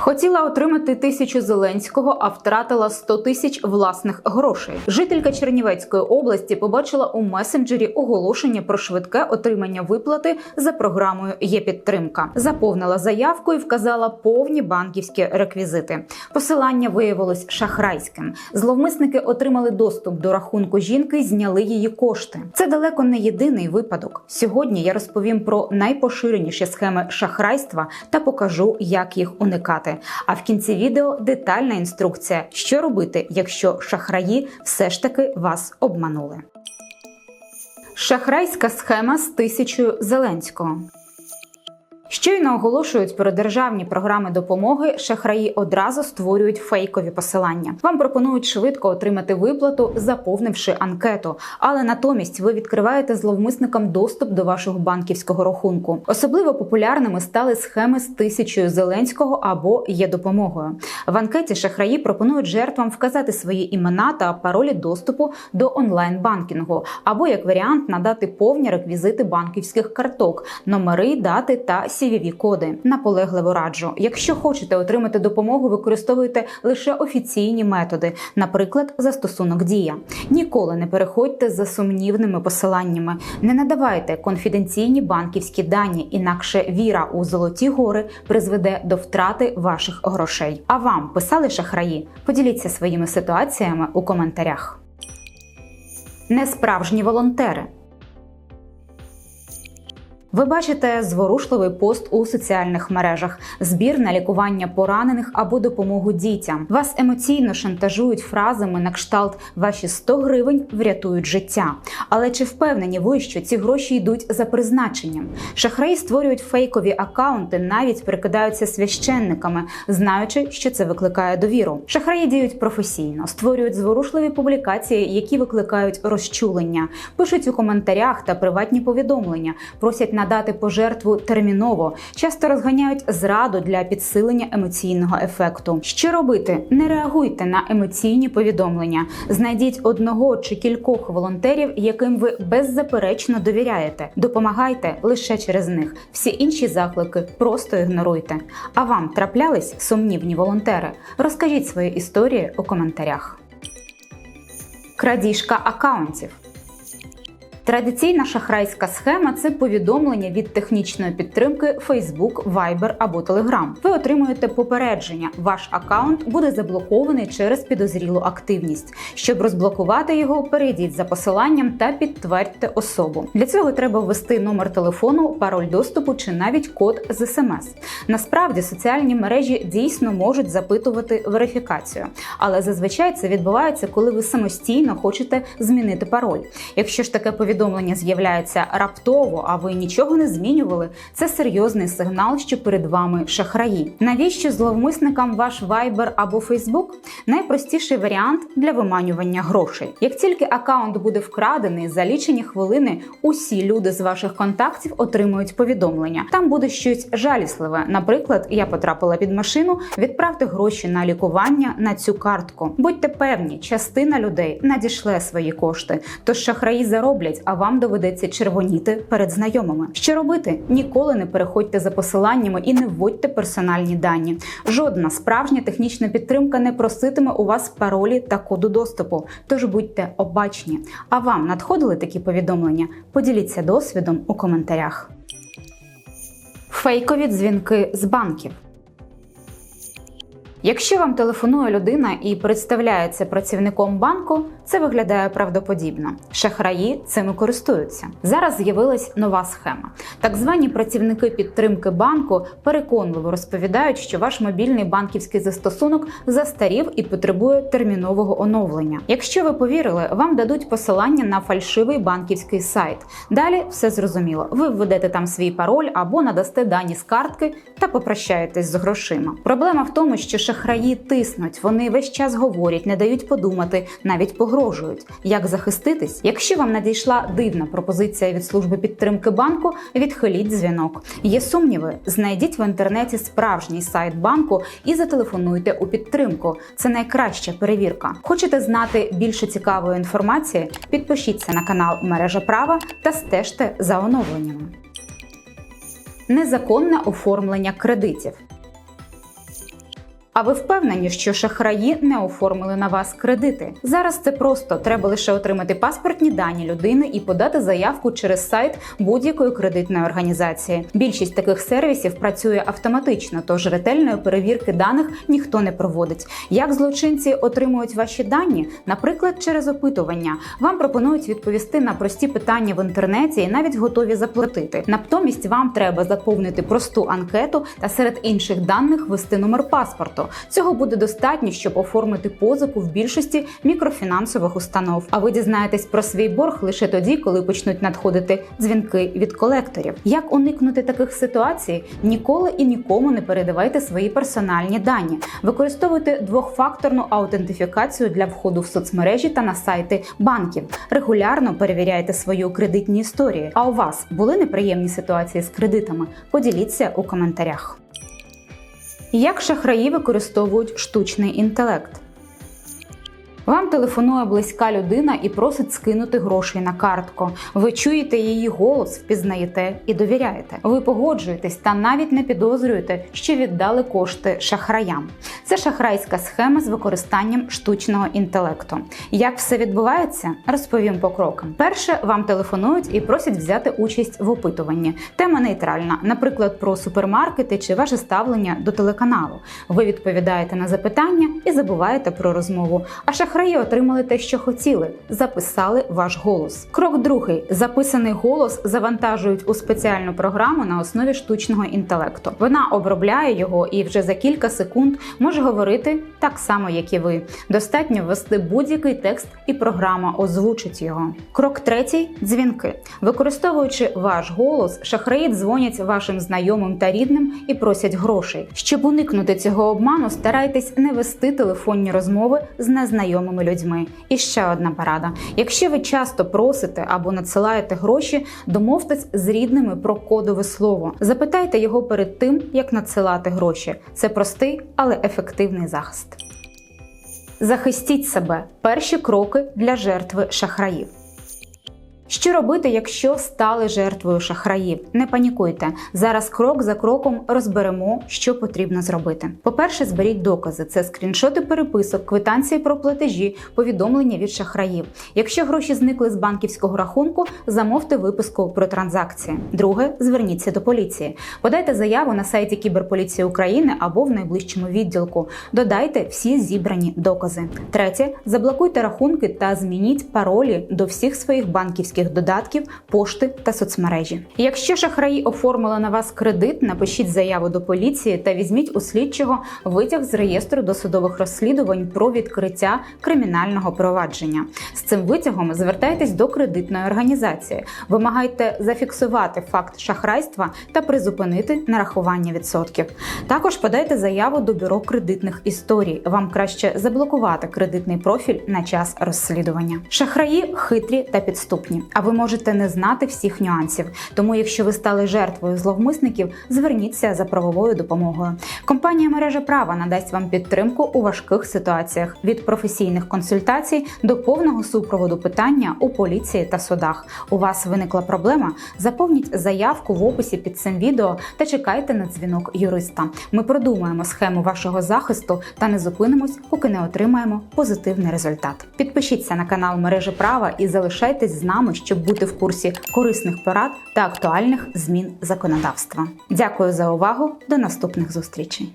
Хотіла отримати тисячу Зеленського, а втратила 100 тисяч власних грошей. Жителька Чернівецької області побачила у месенджері оголошення про швидке отримання виплати за програмою Є підтримка. Заповнила заявку і вказала повні банківські реквізити. Посилання виявилось шахрайським. Зловмисники отримали доступ до рахунку жінки, і зняли її кошти. Це далеко не єдиний випадок. Сьогодні я розповім про найпоширеніші схеми шахрайства та покажу, як їх уникати. А в кінці відео детальна інструкція, що робити, якщо шахраї все ж таки вас обманули. Шахрайська схема з тисячою Зеленського. Щойно оголошують про державні програми допомоги. Шахраї одразу створюють фейкові посилання. Вам пропонують швидко отримати виплату, заповнивши анкету, але натомість ви відкриваєте зловмисникам доступ до вашого банківського рахунку. Особливо популярними стали схеми з тисячою зеленського або є допомогою. В анкеті шахраї пропонують жертвам вказати свої імена та паролі доступу до онлайн-банкінгу, або як варіант надати повні реквізити банківських карток, номери, дати та cvv коди Наполегливо раджу. Якщо хочете отримати допомогу, використовуйте лише офіційні методи, наприклад, застосунок Дія. Ніколи не переходьте за сумнівними посиланнями, не надавайте конфіденційні банківські дані, інакше віра у золоті гори призведе до втрати ваших грошей. А вам писали шахраї? Поділіться своїми ситуаціями у коментарях. Несправжні волонтери. Ви бачите зворушливий пост у соціальних мережах, збір на лікування поранених або допомогу дітям. Вас емоційно шантажують фразами на кшталт ваші 100 гривень врятують життя. Але чи впевнені ви, що ці гроші йдуть за призначенням? Шахраї створюють фейкові акаунти, навіть прикидаються священниками, знаючи, що це викликає довіру. Шахраї діють професійно, створюють зворушливі публікації, які викликають розчулення, пишуть у коментарях та приватні повідомлення, просять надати пожертву терміново, часто розганяють зраду для підсилення емоційного ефекту. Що робити? Не реагуйте на емоційні повідомлення. Знайдіть одного чи кількох волонтерів, яким ви беззаперечно довіряєте. Допомагайте лише через них. Всі інші заклики просто ігноруйте. А вам траплялись сумнівні волонтери? Розкажіть свої історії у коментарях. Крадіжка акаунтів. Традиційна шахрайська схема це повідомлення від технічної підтримки Facebook, Viber або Telegram. Ви отримуєте попередження. Ваш аккаунт буде заблокований через підозрілу активність. Щоб розблокувати його, перейдіть за посиланням та підтвердьте особу. Для цього треба ввести номер телефону, пароль доступу чи навіть код з смс. Насправді соціальні мережі дійсно можуть запитувати верифікацію, але зазвичай це відбувається, коли ви самостійно хочете змінити пароль. Якщо ж таке повідомлення повідомлення з'являється раптово, а ви нічого не змінювали, це серйозний сигнал, що перед вами шахраї. Навіщо зловмисникам ваш Viber або Facebook? Найпростіший варіант для виманювання грошей. Як тільки аккаунт буде вкрадений, за лічені хвилини усі люди з ваших контактів отримують повідомлення. Там буде щось жалісливе. Наприклад, я потрапила під машину, відправте гроші на лікування на цю картку. Будьте певні, частина людей надішле свої кошти, тож шахраї зароблять а вам доведеться червоніти перед знайомими. Що робити? Ніколи не переходьте за посиланнями і не вводьте персональні дані. Жодна справжня технічна підтримка не проситиме у вас паролі та коду доступу. Тож будьте обачні. А вам надходили такі повідомлення? Поділіться досвідом у коментарях. Фейкові дзвінки з банків. Якщо вам телефонує людина і представляється працівником банку, це виглядає правдоподібно. Шахраї цими користуються. Зараз з'явилась нова схема. Так звані працівники підтримки банку переконливо розповідають, що ваш мобільний банківський застосунок застарів і потребує термінового оновлення. Якщо ви повірили, вам дадуть посилання на фальшивий банківський сайт. Далі все зрозуміло. Ви введете там свій пароль або надасте дані з картки та попрощаєтесь з грошима. Проблема в тому, що шахраї тиснуть, вони весь час говорять, не дають подумати, навіть погрожують. Як захиститись? Якщо вам надійшла дивна пропозиція від служби підтримки банку, відхиліть дзвінок. Є сумніви, знайдіть в інтернеті справжній сайт банку і зателефонуйте у підтримку. Це найкраща перевірка. Хочете знати більше цікавої інформації? Підпишіться на канал Мережа Права та стежте за оновленнями. Незаконне оформлення кредитів. А ви впевнені, що шахраї не оформили на вас кредити? Зараз це просто треба лише отримати паспортні дані людини і подати заявку через сайт будь-якої кредитної організації. Більшість таких сервісів працює автоматично, тож ретельної перевірки даних ніхто не проводить. Як злочинці отримують ваші дані? Наприклад, через опитування. Вам пропонують відповісти на прості питання в інтернеті і навіть готові заплатити. Натомість вам треба заповнити просту анкету та серед інших даних ввести номер паспорту. Цього буде достатньо, щоб оформити позику в більшості мікрофінансових установ. А ви дізнаєтесь про свій борг лише тоді, коли почнуть надходити дзвінки від колекторів. Як уникнути таких ситуацій? Ніколи і нікому не передавайте свої персональні дані. Використовуйте двохфакторну аутентифікацію для входу в соцмережі та на сайти банків. Регулярно перевіряйте свою кредитні історії. А у вас були неприємні ситуації з кредитами? Поділіться у коментарях. Як шахраї використовують штучний інтелект? Вам телефонує близька людина і просить скинути грошей на картку. Ви чуєте її голос, впізнаєте і довіряєте. Ви погоджуєтесь та навіть не підозрюєте, що віддали кошти шахраям. Це шахрайська схема з використанням штучного інтелекту. Як все відбувається, розповім по крокам. Перше, вам телефонують і просять взяти участь в опитуванні. Тема нейтральна, наприклад, про супермаркети чи ваше ставлення до телеканалу. Ви відповідаєте на запитання і забуваєте про розмову. А шахраї отримали те, що хотіли, записали ваш голос. Крок другий: записаний голос завантажують у спеціальну програму на основі штучного інтелекту. Вона обробляє його і вже за кілька секунд може говорити так само, як і ви. Достатньо ввести будь-який текст, і програма озвучить його. Крок третій дзвінки. Використовуючи ваш голос, шахраї дзвонять вашим знайомим та рідним і просять грошей. Щоб уникнути цього обману, старайтесь не вести телефонні розмови з незнайомими людьми. І ще одна порада: якщо ви часто просите або надсилаєте гроші, домовтесь з рідними про кодове слово. Запитайте його перед тим, як надсилати гроші. Це простий, але ефективний захист. Захистіть себе. Перші кроки для жертви шахраїв. Що робити, якщо стали жертвою шахраїв? Не панікуйте. Зараз крок за кроком розберемо, що потрібно зробити. По-перше, зберіть докази: це скріншоти переписок, квитанції про платежі, повідомлення від шахраїв. Якщо гроші зникли з банківського рахунку, замовте виписку про транзакції. Друге, зверніться до поліції. Подайте заяву на сайті Кіберполіції України або в найближчому відділку. Додайте всі зібрані докази. Третє, заблокуйте рахунки та змініть паролі до всіх своїх банківських додатків, пошти та соцмережі. Якщо шахраї оформили на вас кредит, напишіть заяву до поліції та візьміть у слідчого витяг з реєстру досудових розслідувань про відкриття кримінального провадження. З цим витягом звертайтесь до кредитної організації, вимагайте зафіксувати факт шахрайства та призупинити нарахування відсотків. Також подайте заяву до бюро кредитних історій. Вам краще заблокувати кредитний профіль на час розслідування. Шахраї хитрі та підступні а ви можете не знати всіх нюансів. Тому, якщо ви стали жертвою зловмисників, зверніться за правовою допомогою. Компанія мережа права надасть вам підтримку у важких ситуаціях від професійних консультацій до повного супроводу питання у поліції та судах. У вас виникла проблема? Заповніть заявку в описі під цим відео та чекайте на дзвінок юриста. Ми продумаємо схему вашого захисту та не зупинимось, поки не отримаємо позитивний результат. Підпишіться на канал мережі права і залишайтесь з нами щоб бути в курсі корисних порад та актуальних змін законодавства. Дякую за увагу! До наступних зустрічей!